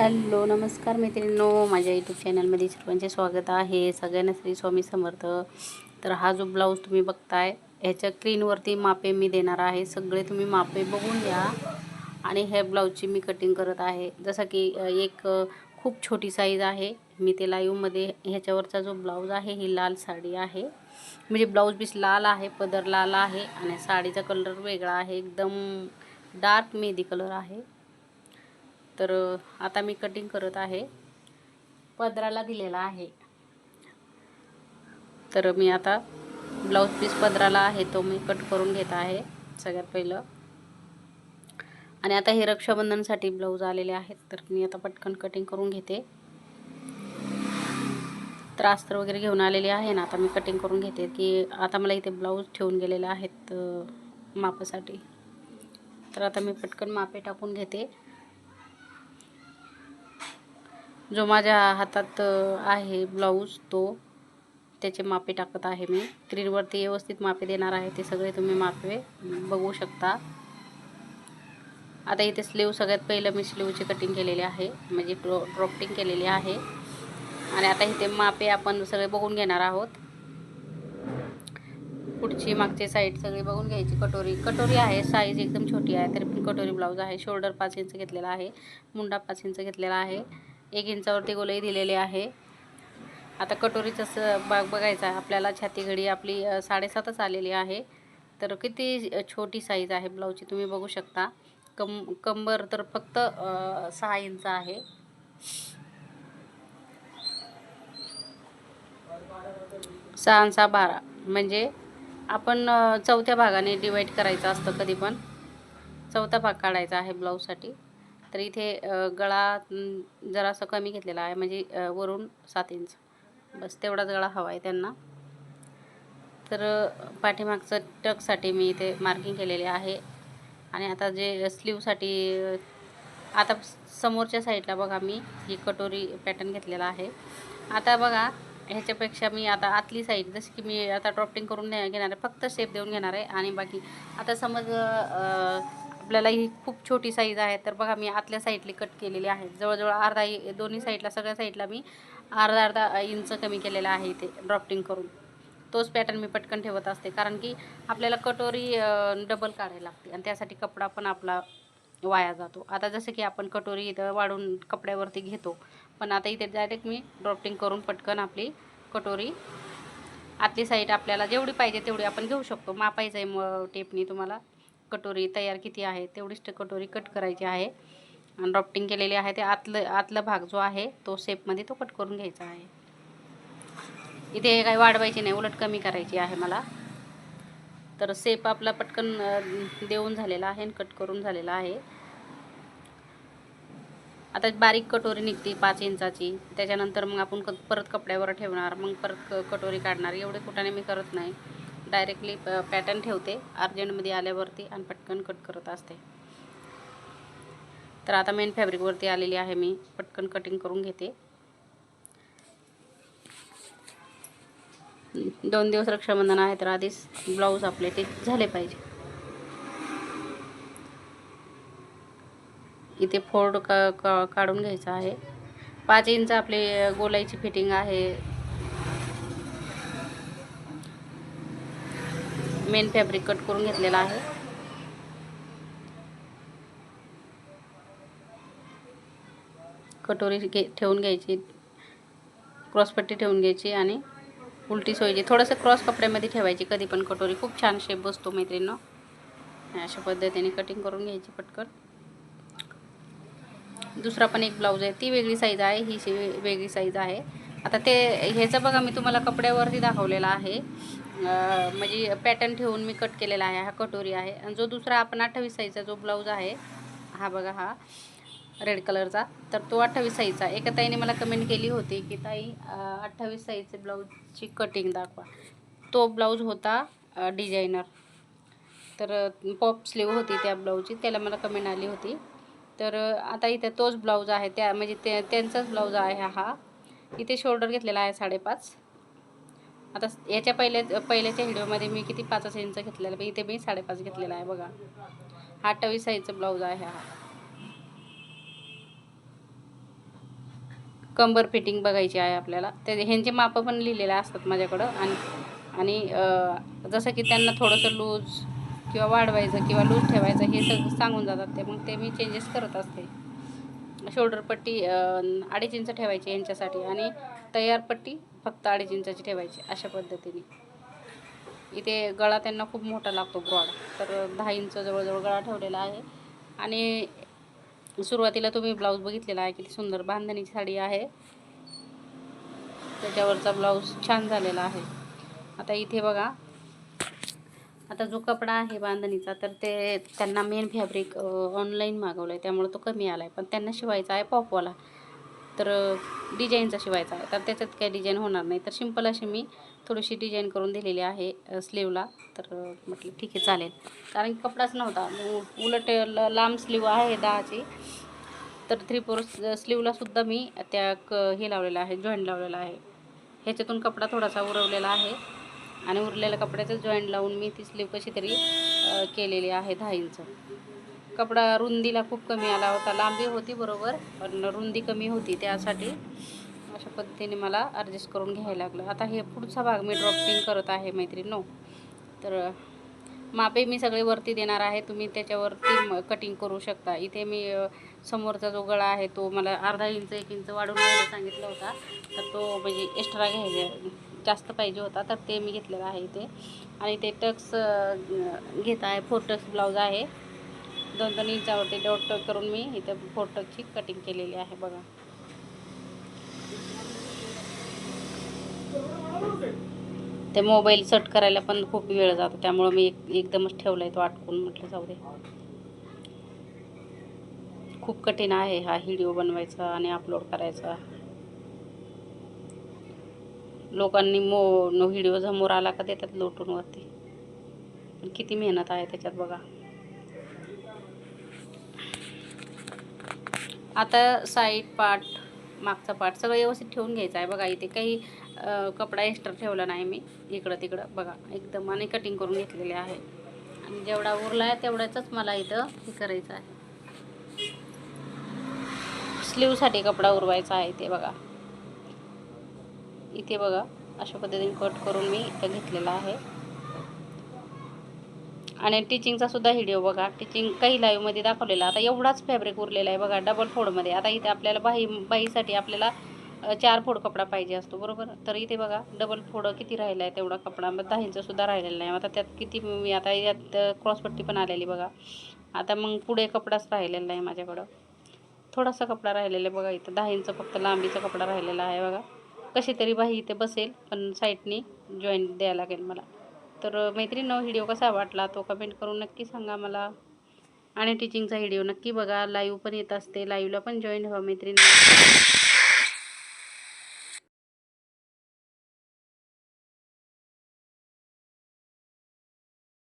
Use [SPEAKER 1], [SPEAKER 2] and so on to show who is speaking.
[SPEAKER 1] Hello नमस्कार मैत्रिणींनो. माझ्या यूट्यूब चॅनलमध्ये सर्वांचे स्वागत आहे. सगळ्यांना श्री स्वामी समर्थ. तर हा जो ब्लाऊज तुम्ही बघताय ह्याच्या क्रीनवरती मापे मी देणार आहे. सगळे तुम्ही मापे बघून घ्या. आणि ह्या ब्लाऊजची मी कटिंग करत आहे. जसं की एक खूप छोटी साईज आहे. मी ते लाईव्हमध्ये ह्याच्यावरचा जो ब्लाऊज आहे ही लाल साडी आहे. म्हणजे ब्लाऊज पीस लाल आहे पदर लाल आहे. आणि साडीचा कलर वेगळा आहे. एकदम डार्क मेहंदी कलर आहे. तर आता मी कटिंग करत आहे. पदराला दिलेला आहे. तर मी आता ब्लाऊज पीस पदराला आहे तो मी कट करून घेत आहे सगळ्यात पहिलं. आणि आता हे रक्षाबंधनसाठी ब्लाऊज आलेले आहेत तर मी आता पटकन कटिंग करून घेते. तर वगैरे घेऊन आलेले आहे ना आता मी कटिंग करून घेते की आता मला इथे ब्लाऊज ठेवून गेलेले आहेत मापासाठी. तर आता मी पटकन मापे टाकून घेते. जो माझ्या हातात आहे ब्लाऊज तो त्याचे मापे टाकत आहे मी. स्क्रीनवरती व्यवस्थित मापे देणार आहे ते सगळे तुम्ही मापे बघू शकता. आता इथे स्लीव सगळ्यात पहिलं मी स्लीवची कटिंग केलेली आहे म्हणजे ड्रॉ ड्रॉपटिंग केलेली आहे. आणि आता इथे मापे आपण सगळे बघून घेणार आहोत. पुढची मागची साईड सगळी बघून घ्यायची. कटोरी कटोरी आहे साईज एकदम छोटी आहे तरी पण कटोरी ब्लाऊज आहे. शोल्डर पाच इंच घेतलेला आहे मुंडा पाच इंच घेतलेला आहे. एक इंचावरती गोलाई दिलेली आहे. आता कटोरीचं स बाग बघायचा आहे. आपल्याला छाती घडी आपली साडेसातच आलेली आहे. तर किती छोटी साईज आहे ब्लाऊजची तुम्ही बघू शकता. कम कंबर तर फक्त सहा इंच आहे. सहा सहा बारा. म्हणजे आपण चौथ्या भागाने डिवाईड करायचं असतं कधी पण. चौथा भाग काढायचा आहे ब्लाऊजसाठी. तर इथे गळा जरासं कमी घेतलेला आहे. म्हणजे वरून सात इंच. बस तेवढाच गळा हवा आहे त्यांना. तर पाठीमागचं टकसाठी मी इथे मार्किंग केलेले आहे. आणि आता जे स्लीवसाठी आता समोरच्या साईडला बघा मी ही कटोरी पॅटर्न घेतलेला आहे. आता बघा ह्याच्यापेक्षा मी आता आतली साईड जशी की मी आता ड्रॉपटिंग करून घेणार आहे. फक्त शेप देऊन घेणार आहे. आणि बाकी आता समज आपल्याला ही खूप छोटी साईज आहे. तर बघा मी आतल्या साईडली कट केलेली आहे. जवळजवळ अर्धा दोन्ही साईडला सगळ्या साईडला मी अर्धा अर्धा इंच कमी केलेला आहे इथे ड्रॉफ्टिंग करून. तोच पॅटर्न मी पटकन ठेवत असते. कारण की आपल्याला कटोरी डबल काढायला लागते आणि त्यासाठी कपडा पण आपला वाया जातो. आता जसं की आपण कटोरी इथं वाढून कपड्यावरती घेतो पण आता इथे डायरेक्ट मी ड्रॉफ्टिंग करून पटकन आपली कटोरी आतली साईड आपल्याला जेवढी पाहिजे तेवढी आपण घेऊ शकतो. मापायचं आहे मग टेपनी तुम्हाला. कटोरी तयार किती आहे तेवढीच कटोरी कट करायची आहे. आणि ड्रॉपटिंग केलेली आहे ते आतलं आतला भाग जो आहे तो शेपमध्ये तो कट करून घ्यायचा आहे. इथे काही वाढवायची नाही उलट कमी करायची आहे मला. तर सेप आपला पटकन देऊन झालेला आहे आणि कट करून झालेला आहे. आता बारीक कटोरी निघते पाच इंचाची. त्याच्यानंतर मग आपण क परत कपड्यावर ठेवणार मग परत कटोरी काढणार. एवढे कुठाने मी करत नाही. डायरेक्टली प पॅटर्न ठेवते अर्जंटमध्ये आल्यावरती आणि पटकन कट करत असते. तर आता मेन फॅब्रिकवरती आलेली आहे मी पटकन कटिंग करून घेते. दोन दिवस रक्षाबंधन आहे तर आधीच ब्लाऊज आपले ते झाले पाहिजे. इथे फोल्ड का का काढून घ्यायचा आहे. पाच इंच आपली गोलाईची फिटिंग आहे. मेन फॅब्रिक कट करून घेतलेला आहे. कटोरी घे ठेवून घ्यायची क्रॉसपट्टी ठेवून घ्यायची आणि उलटी सोयची. थोडंसं क्रॉस कपड्यामध्ये ठेवायची कधी पण कटोरी. खूप छान शेप बसतो मैत्रिणीनं. अशा पद्धतीने कटिंग करून घ्यायची पटकन. दुसरा पण एक ब्लाऊज आहे. ती वेगळी साईज आहे. ही वेगळी साईज आहे. आता ते ह्याचं बघा मी तुम्हाला कपड्यावरती दाखवलेलं आहे. म्हणजे पॅटर्न ठेवून मी कट केलेला आहे हा कटोरी आहे. आणि जो दुसरा आपण अठ्ठावीस साईजचा जो ब्लाऊज आहे हा बघा हा रेड कलरचा तर तो अठ्ठावीस साईजचा एका ताईने मला कमेंट केली होती की ताई अठ्ठावीस साईजचे ब्लाऊजची कटिंग दाखवा. तो ब्लाऊज होता डिझायनर तर पॉप स्लीव होती त्या ब्लाऊजची त्याला मला कमेंट आली होती. तर आता इथे तोच ब्लाऊज आहे. त्या म्हणजे ते त्यांचाच ब्लाऊज आहे हा. इथे शोल्डर घेतलेला आहे साडेपाच. आता याच्या पहिल्या पहिल्याच्या व्हिडिओमध्ये मी किती पाचच इंच घेतलेला पण इथे मी साडेपाच घेतलेला आहे बघा. हा अठ्ठावीस साईजचा ब्लाऊज आहे हा. कंबर फिटिंग बघायची आहे आपल्याला. ते ह्यांचे मापं पण लिहिलेले असतात माझ्याकडं. आणि आणि जसं की त्यांना थोडंसं लूज किंवा वाढवायचं किंवा लूज ठेवायचं हे सगळं सांगून जातात ते. मग ते मी चेंजेस करत असते. शोल्डर पट्टी अडीच इंच ठेवायची यांच्यासाठी आणि तयार पट्टी फक्त अडीच इंचाची ठेवायची अशा पद्धतीने. इथे गळा त्यांना खूप मोठा लागतो ब्रॉड तर दहा इंच जवळजवळ गळा ठेवलेला आहे. आणि सुरुवातीला तुम्ही ब्लाऊज बघितलेला आहे किती सुंदर बांधणीची साडी आहे. त्याच्यावरचा ब्लाऊज छान झालेला आहे. आता इथे बघा आता जो कपडा आहे बांधणीचा तर ते त्यांना मेन फॅब्रिक ऑनलाईन मागवलं आहे त्यामुळे तो कमी आला आहे पण त्यांना शिवायचा आहे पॉपवाला तर डिझाईनचा शिवायचा आहे. तर त्याच्यात काही डिझाईन होणार नाही. तर सिंपल अशी मी थोडीशी डिझाईन करून दिलेली आहे स्लीवला तर म्हटलं ठीक आहे चालेल. कारण की कपडाच नव्हता. उलट ल- लांब स्लीव आहे दहाची. तर थ्री फोर स्लीवलासुद्धा मी त्या क हे लावलेलं आहे जॉईंट लावलेला आहे. ह्याच्यातून कपडा थोडासा उरवलेला आहे. आणि उरलेल्या कपड्याचं जॉईंट लावून मी ती स्लीव कशी तरी केलेली आहे दहा इंच कपडा रुंदीला खूप कमी आला होता. लांबी होती बरोबर पण रुंदी कमी होती. त्यासाठी अशा पद्धतीने मला ॲडजस्ट करून घ्यायला लागलं. आता हे पुढचा भाग मी ड्रॉपिंग करत आहे मैत्रिणीनो. तर मापे मी सगळे वरती देणार आहे. तुम्ही त्याच्यावरती कटिंग करू शकता. इथे मी समोरचा जो गळा आहे तो मला अर्धा इंच एक इंच वाढवून घ्यायला सांगितला होता. तर तो म्हणजे एक्स्ट्रा घ्यायचा. जास्त पाहिजे होता तर ते मी घेतलेलं आहे इथे. आणि ते टक्स घेत आहे फोर टक्स ब्लाऊज आहे. दोन दोन इंचावरती डॉट टक करून मी इथे फोर टकची कटिंग केलेली आहे बघा. ते मोबाईल सट करायला पण खूप वेळ जातो त्यामुळं मी एक एकदमच ठेवला आहे तो आटकून म्हटलं जाऊ दे. खूप कठीण आहे हा व्हिडिओ बनवायचा आणि अपलोड करायचा. लोकांनी मो नो व्हिडिओ समोर आला का देतात लोटून वरती पण किती मेहनत आहे त्याच्यात बघा. आता साईड पार्ट मागचा पार्ट सगळं व्यवस्थित ठेवून घ्यायचं आहे बघा. इथे काही कपडा एक्स्ट्रा ठेवला नाही मी. इकडं तिकडं बघा. एकदम आणि कटिंग करून घेतलेले आहे. आणि जेवढा उरला आहे तेवढ्याच मला इथं हे करायचं आहे. स्लीवसाठी कपडा उरवायचा आहे ते बघा. इथे बघा अशा पद्धतीने कट करून मी इथं घेतलेला आहे. आणि टिचिंगचा सुद्धा व्हिडिओ बघा. टिचिंग काही लाईव्हमध्ये दाखवलेला. आता एवढाच फॅब्रिक उरलेला आहे बघा डबल फोडमध्ये आता इथे आपल्याला बाही बाईसाठी आपल्याला चार फोड कपडा पाहिजे असतो बरोबर? तर इथे बघा डबल फोड किती राहिला आहे तेवढा कपडा. मग दहा सुद्धा राहिलेला नाही. आता त्यात किती मी आता यात क्रॉसपट्टी पण आलेली बघा. आता मग पुढे कपडाच राहिलेला नाही माझ्याकडं. थोडासा कपडा राहिलेला आहे बघा इथं. दहा इंच फक्त लांबीचा कपडा राहिलेला आहे बघा. कशी तरी बाही इथे बसेल पण साईडनी जॉईन द्यायला लागेल मला. तर मैत्रिणी व्हिडिओ कसा वाटला तो कमेंट करून नक्की सांगा मला. आणि टीचिंगचा व्हिडिओ नक्की बघा. लाईव्ह पण येत असते. लाईव्हला पण जॉईन व्हा मैत्रिणी